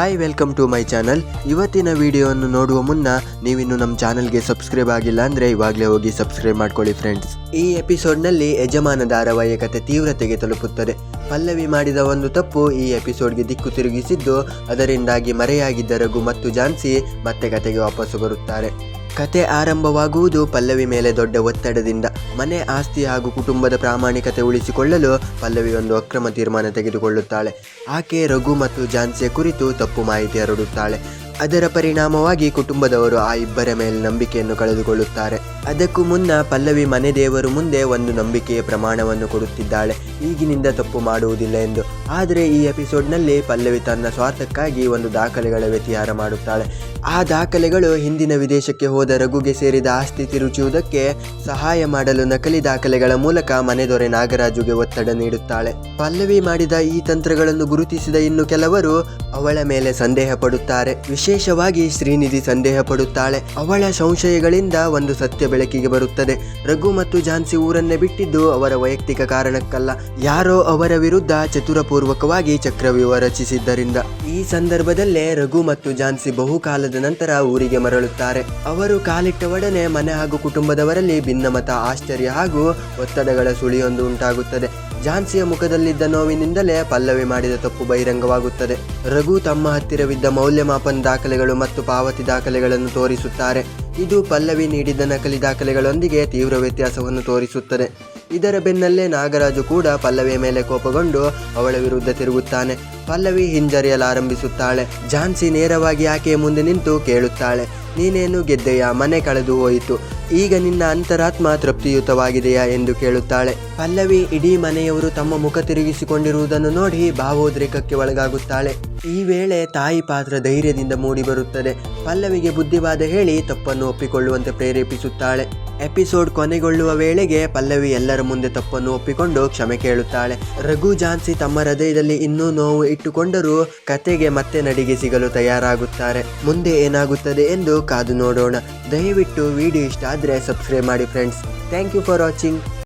Hi welcome to my channel ಇವತ್ತಿನ ವಿಡಿಯೋವನ್ನು ನೋಡುವ ಮುನ್ನ ನೀವಿನ್ನು ನಮ್ಮ ಚಾನಲ್ಗೆ ಸಬ್ಸ್ಕ್ರೈಬ್ ಆಗಿಲ್ಲ ಅಂದರೆ ಇವಾಗಲೇ ಹೋಗಿ ಸಬ್ಸ್ಕ್ರೈಬ್ ಮಾಡ್ಕೊಳ್ಳಿ ಫ್ರೆಂಡ್ಸ್ ಈ ಎಪಿಸೋಡ್ನಲ್ಲಿ ಯಜಮಾನ ಧಾರಾವಾಹಿಯ ಕತೆ ತೀವ್ರತೆಗೆ ತಲುಪುತ್ತದೆ. ಪಲ್ಲವಿ ಮಾಡಿದ ಒಂದು ತಪ್ಪು ಈ ಎಪಿಸೋಡ್ಗೆ ದಿಕ್ಕು ತಿರುಗಿಸಿದ್ದು, ಅದರಿಂದಾಗಿ ಮರೆಯಾಗಿದ್ದ ರಘು ಮತ್ತು ಜಾನ್ಸಿ ಮತ್ತೆ ಕತೆಗೆ ವಾಪಸ್ಸು ಬರುತ್ತಾರೆ. ಕತೆ ಆರಂಭವಾಗುವುದು ಪಲ್ಲವಿ ಮೇಲೆ ದೊಡ್ಡ ಒತ್ತಡದಿಂದ. ಮನೆ ಆಸ್ತಿ ಹಾಗೂ ಕುಟುಂಬದ ಪ್ರಾಮಾಣಿಕತೆ ಉಳಿಸಿಕೊಳ್ಳಲು ಪಲ್ಲವಿ ಒಂದು ಅಕ್ರಮ ತೀರ್ಮಾನ ತೆಗೆದುಕೊಳ್ಳುತ್ತಾಳೆ. ಆಕೆ, ರಘು ಮತ್ತು ಜಾನ್ಸಿಯ ಕುರಿತು ತಪ್ಪು ಮಾಹಿತಿ ಹರಡುತ್ತಾಳೆ. ಅದರ ಪರಿಣಾಮವಾಗಿ ಕುಟುಂಬದವರು ಆ ಇಬ್ಬರ ಮೇಲೆ ನಂಬಿಕೆಯನ್ನು ಕಳೆದುಕೊಳ್ಳುತ್ತಾರೆ. ಅದಕ್ಕೂ ಮುನ್ನ ಪಲ್ಲವಿ ಮನೆ ದೇವರು ಮುಂದೆ ಒಂದು ನಂಬಿಕೆಯ ಪ್ರಮಾಣವನ್ನು ಕೊಡುತ್ತಿದ್ದಾಳೆ. ಈಗಿನಿಂದ ತಪ್ಪು ಮಾಡುವುದಿಲ್ಲ ಎಂದು. ಆದರೆ ಈ ಎಪಿಸೋಡ್ನಲ್ಲಿ ಪಲ್ಲವಿ ತನ್ನ ಸ್ವಾರ್ಥಕ್ಕಾಗಿ ಒಂದು ದಾಖಲೆಗಳ ವ್ಯತಿಹಾರ ಮಾಡುತ್ತಾಳೆ. ಆ ದಾಖಲೆಗಳು ಹಿಂದಿನ ವಿದೇಶಕ್ಕೆ ಹೋದ ರಘುಗೆ ಸೇರಿದ ಆಸ್ತಿ ತಿರುಚುವುದಕ್ಕೆ ಸಹಾಯ ಮಾಡಲು ನಕಲಿ ದಾಖಲೆಗಳ ಮೂಲಕ ಮನೆದೊರೆ ನಾಗರಾಜುಗೆ ಒತ್ತಡ ನೀಡುತ್ತಾಳೆ. ಪಲ್ಲವಿ ಮಾಡಿದ ಈ ತಂತ್ರಗಳನ್ನು ಗುರುತಿಸಿದ ಇನ್ನು ಕೆಲವರು ಅವಳ ಮೇಲೆ ಸಂದೇಹ ಪಡುತ್ತಾರೆ. ವಿಶೇಷವಾಗಿ ಶ್ರೀನಿಧಿ ಸಂದೇಹ ಪಡುತ್ತಾಳೆ. ಅವಳ ಸಂಶಯಗಳಿಂದ ಒಂದು ಸತ್ಯ ಬೆಳಕಿಗೆ ಬರುತ್ತದೆ. ರಘು ಮತ್ತು ಝಾನ್ಸಿ ಊರನ್ನೇ ಬಿಟ್ಟಿದ್ದು ಅವರ ವೈಯಕ್ತಿಕ ಕಾರಣಕ್ಕಲ್ಲ. ಯಾರೋ ಅವರ ವಿರುದ್ಧ ಚತುರಪೂರ್ವಕವಾಗಿ ಚಕ್ರವ್ಯೂಹ ರಚಿಸಿದ್ದರಿಂದ. ಈ ಸಂದರ್ಭದಲ್ಲೇ ರಘು ಮತ್ತು ಝಾನ್ಸಿ ಬಹುಕಾಲದ ನಂತರ ಊರಿಗೆ ಮರಳುತ್ತಾರೆ. ಅವರು ಕಾಲಿಟ್ಟ ಒಡನೆ ಮನೆ ಹಾಗೂ ಕುಟುಂಬದವರಲ್ಲಿ ಭಿನ್ನಮತ, ಆಶ್ಚರ್ಯ ಹಾಗೂ ಒತ್ತಡಗಳ ಸುಳಿಯೊಂದು ಉಂಟಾಗುತ್ತದೆ. ಝಾನ್ಸಿಯ ಮುಖದಲ್ಲಿದ್ದ ನೋವಿನಿಂದಲೇ ಪಲ್ಲವಿ ಮಾಡಿದ ತಪ್ಪು ಬಹಿರಂಗವಾಗುತ್ತದೆ. ರಘು ತಮ್ಮ ಹತ್ತಿರವಿದ್ದ ಮೌಲ್ಯಮಾಪನ ದಾಖಲೆಗಳು ಮತ್ತು ಪಾವತಿ ದಾಖಲೆಗಳನ್ನು ತೋರಿಸುತ್ತಾರೆ. ಇದು ಪಲ್ಲವಿ ನೀಡಿದ ನಕಲಿ ದಾಖಲೆಗಳೊಂದಿಗೆ ತೀವ್ರ ವ್ಯತ್ಯಾಸವನ್ನು ತೋರಿಸುತ್ತದೆ. ಇದರ ಬೆನ್ನಲ್ಲೇ ನಾಗರಾಜು ಕೂಡ ಪಲ್ಲವಿಯ ಮೇಲೆ ಕೋಪಗೊಂಡು ಅವಳ ವಿರುದ್ಧ ತಿರುಗುತ್ತಾನೆ. ಪಲ್ಲವಿ ಹಿಂಜರಿಯಲಾರಂಭಿಸುತ್ತಾಳೆ ಝಾನ್ಸಿ ನೇರವಾಗಿ ಆಕೆಯ ಮುಂದೆ ನಿಂತು ಕೇಳುತ್ತಾಳೆ, ನೀನೇನು ಗೆದ್ದೆಯಾ? ಮನೆ ಕಳೆದು ಹೋಯಿತು. ಈಗ ನಿನ್ನ ಅಂತರಾತ್ಮ ತೃಪ್ತಿಯುತವಾಗಿದೆಯಾ? ಎಂದು ಕೇಳುತ್ತಾಳೆ. ಪಲ್ಲವಿ ಇಡೀ ಮನೆಯವರು ತಮ್ಮ ಮುಖ ತಿರುಗಿಸಿಕೊಂಡಿರುವುದನ್ನು ನೋಡಿ ಭಾವೋದ್ರೇಕಕ್ಕೆ ಒಳಗಾಗುತ್ತಾಳೆ. ಈ ವೇಳೆ ತಾಯಿ ಪಾತ್ರ ಧೈರ್ಯದಿಂದ ಮೂಡಿಬರುತ್ತದೆ ಪಲ್ಲವಿಗೆ ಬುದ್ಧಿವಾದ ಹೇಳಿ ತಪ್ಪನ್ನು ಒಪ್ಪಿಕೊಳ್ಳುವಂತೆ ಪ್ರೇರೇಪಿಸುತ್ತಾಳೆ. ಎಪಿಸೋಡ್ ಕೊನೆಗೊಳ್ಳುವ ವೇಳೆಗೆ ಪಲ್ಲವಿ ಎಲ್ಲರ ಮುಂದೆ ತಪ್ಪನ್ನು ಒಪ್ಪಿಕೊಂಡು ಕ್ಷಮೆ ಕೇಳುತ್ತಾಳೆ. ರಘು ಜಾನ್ಸಿ ತಮ್ಮ ಹೃದಯದಲ್ಲಿ ಇನ್ನೂ ನೋವು ಇಟ್ಟುಕೊಂಡರೂ ಕತೆಗೆ ಮತ್ತೆ ನಡಿಗೆ ಸಿಗಲು ತಯಾರಾಗುತ್ತಾರೆ. ಮುಂದೆ ಏನಾಗುತ್ತದೆ ಎಂದು ಕಾದು ನೋಡೋಣ. ದಯವಿಟ್ಟು ವಿಡಿಯೋ ಇಷ್ಟ ಆದರೆ ಸಬ್ಸ್ಕ್ರೈಬ್ ಮಾಡಿ friends thank you for watching